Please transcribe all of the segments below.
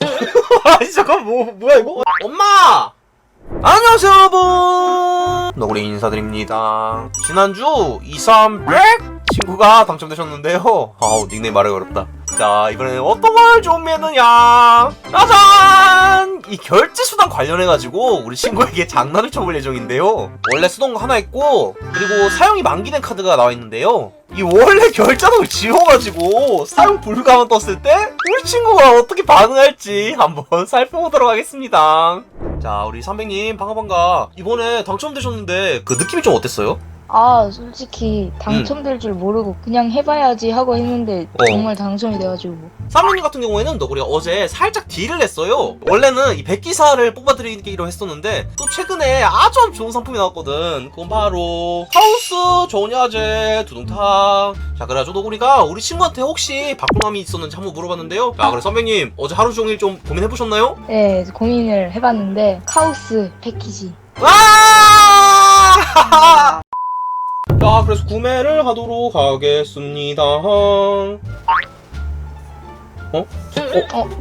아니 잠깐 뭐 뭐야 이거? 엄마! 안녕하세요 여러분! 너구리 인사드립니다. 지난주 2300 친구가 당첨되셨는데요. 아우 닉네임 말하기 어렵다. 자 이번에는 어떤 걸 준비했느냐? 짜잔! 이 결제 수단 관련해가지고 우리 친구에게 장난을 쳐볼 예정인데요. 원래 거 하나 있고 그리고 사용이 만기된 카드가 나와 있는데요 이 원래 결제등을 지워가지고 사용 불가만 떴을 때 우리 친구가 어떻게 반응할지 한번 살펴보도록 하겠습니다 자 우리 300님 반가 반가 이번에 당첨되셨는데 그 느낌이 좀 어땠어요? 아, 솔직히 당첨될 줄 모르고 그냥 해봐야지 하고 했는데 어. 정말 당첨이 돼가지고 사모님 같은 경우에는 너구리가 어제 살짝 딜을 했어요. 원래는 이 백기사를 뽑아드리기로 했었는데 또 최근에 아주 좋은 상품이 나왔거든. 그건 바로 하우스 조냐제 두둥탕. 자 그래가지고 너구리가 우리 친구한테 혹시 바꾸남이 있었는지 한번 물어봤는데요. 자 그래 선배님 어제 하루 종일 좀 고민해보셨나요? 네 고민을 해봤는데 카오스 패키지 아! 자 그래서 구매를 하도록 하겠습니다. 어? 어?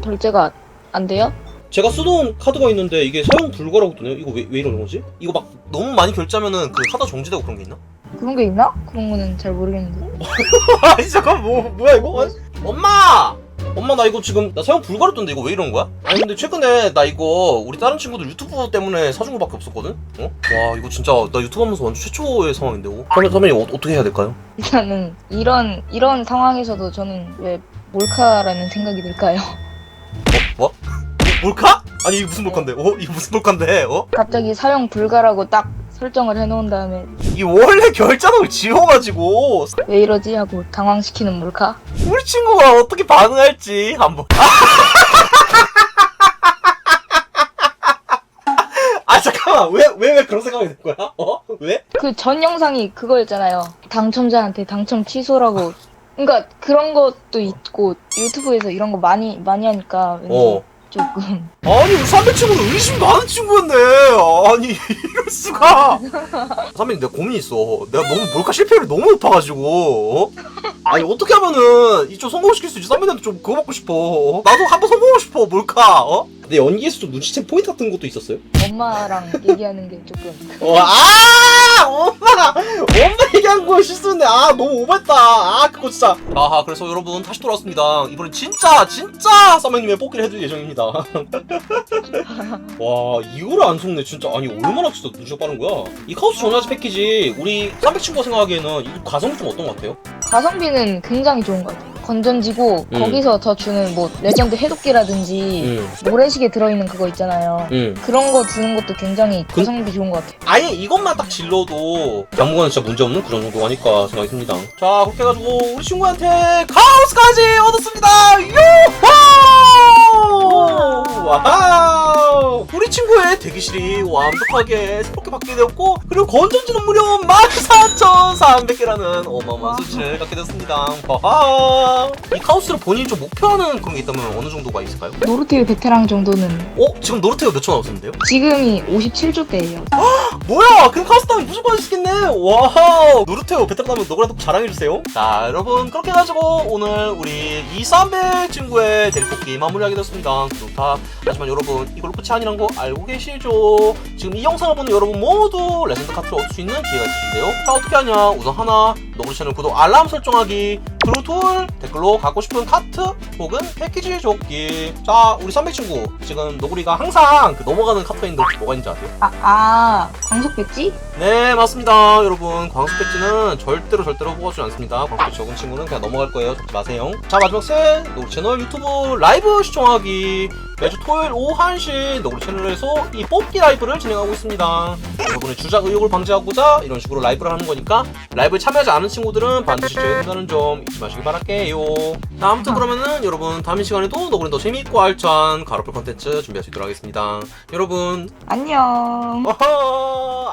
결제가 안 돼요? 제가 쓰던 카드가 있는데 이게 사용 불가라고 뜨네요. 이거 왜, 왜 이러는 거지? 이거 막 너무 많이 결제하면은 그 카드 정지되고 그런 게 있나? 그런 게 있나? 그런 거는 잘 모르겠는데 아니 잠깐 뭐 뭐야 이거? 아니, 엄마! 엄마 나 이거 지금 나 사용 불가로 떴는데 이거 왜 이런 거야? 아니 근데 최근에 나 이거 우리 다른 친구들 유튜브 때문에 사준 거밖에 없었거든? 어? 와 이거 진짜 나 유튜브 하면서 완전 최초의 상황인데 이거 선배, 선배님 어, 어떻게 해야 될까요? 일단은 이런 이런 상황에서도 저는 왜 몰카라는 생각이 들까요? 뭐? 몰카? 아니 이게 무슨 몰카인데? 어? 이게 무슨 몰카인데? 어? 갑자기 사용 불가라고 딱 설정을 해놓은 다음에 이 원래 결제등을 지워가지고 왜 이러지 하고 당황시키는 몰카? 우리 친구가 어떻게 반응할지 한번. 아 잠깐만 왜 왜 왜 그런 생각이 든 거야? 어? 왜? 그 전 영상이 그거였잖아요. 당첨자한테 당첨 취소라고. 그러니까 그런 것도 있고 유튜브에서 이런 거 많이 많이 하니까 왠지 어. 조금 아니 우리 선배 친구는 의심 많은 친구였네. 아니 이럴 수가. 선배님 내가 고민 있어. 내가 너무 몰카 실패율이 너무 높아가지고. 어? 아니 어떻게 하면은 이쪽 성공시킬 수 있지? 선배님한테 좀 그거 먹고 싶어. 나도 한번 성공하고 싶어 몰카. 어? 내 연기에서 좀 눈치챈 포인트 같은 것도 있었어요? 엄마랑 얘기하는 게 조금 어, 아! 엄마! 엄마 얘기한 거 실수인데, 아, 너무 오버했다. 아, 그거 진짜. 아하, 그래서 여러분, 다시 돌아왔습니다. 이번엔 진짜, 진짜, 썸머님의 뽑기를 해줄 예정입니다. 와, 이거를 안 속네, 진짜. 아니, 얼마나 진짜 눈치가 빠른 거야? 이 카우스 전화제 패키지, 우리 쌈백 친구가 생각하기에는 이 과정이 좀 어떤 것 같아요? 가성비는 굉장히 좋은 것 같아요. 건전지고 음. 거기서 더 주는 뭐 레전드 해독기라든지 응, 모래시계 들어있는 그거 있잖아요. 응. 그런 거 주는 것도 굉장히 그- 가성비 좋은 것 같아요. 아예 이것만 딱 질러도 당분간은 진짜 문제 없는 그런 정도 하니까 생각이 듭니다. 자, 그렇게 해가지고 우리 친구한테 카우스까지 얻었습니다! 요호! 와우! 우리 친구의 대기실이 완벽하게 새롭게 바뀌게 되었고 그리고 건전지는 무려 14,300개라는 어마어마한 수치를 갖게 됐습니다. 하하! 이 카우스를 본인이 좀 목표하는 그런 게 있다면 어느 정도가 있을까요? 노르테일 베테랑 정도는 어? 지금 노르테가 몇초 남았는데요? 지금이 57주대예요. 뭐야 그럼 카스타면 무조건 할수 있겠네 와우 노르테오 베테랑 나면 너구라도 자랑해주세요 자 여러분 그렇게 해가지고 오늘 우리 이삼백 친구의 대리뽑기 마무리하게 됐습니다 좋다 하지만 여러분 이걸로 끝이 아니란 거 알고 계시죠? 지금 이 영상을 보는 여러분 모두 레전드 카트를 얻을 수 있는 기회가 있으신데요. 자 어떻게 하냐? 우선 하나 너구리 채널 구독 알람 설정하기. 그리고 둘 댓글로 갖고 싶은 카트 혹은 패키지 줬기 자 우리 삼백 친구 지금 너구리가 항상 그 넘어가는 카트가 있는데 혹시 뭐가 있는지 아세요? 아, 아 광속 배지? 네 맞습니다. 여러분 광수 배지는 절대로 절대로 뽑아주지 않습니다. 광수 배지 적은 친구는 그냥 넘어갈 거예요. 적지 마세요. 자 마지막 셋 노구 채널 유튜브 라이브 시청하기 매주 토요일 오후 1시 노구 채널에서 이 뽑기 라이브를 진행하고 있습니다. 여러분의 주작 의혹을 방지하고자 이런 식으로 라이브를 하는 거니까 라이브에 참여하지 않은 친구들은 반드시 제외 된다는 점 잊지 마시기 바랄게요. 자 아무튼 그러면은 여러분 다음 시간에도 노구는 더 재미있고 알찬 가로풀 컨텐츠 준비할 수 있도록 하겠습니다. 여러분. 안녕. 어허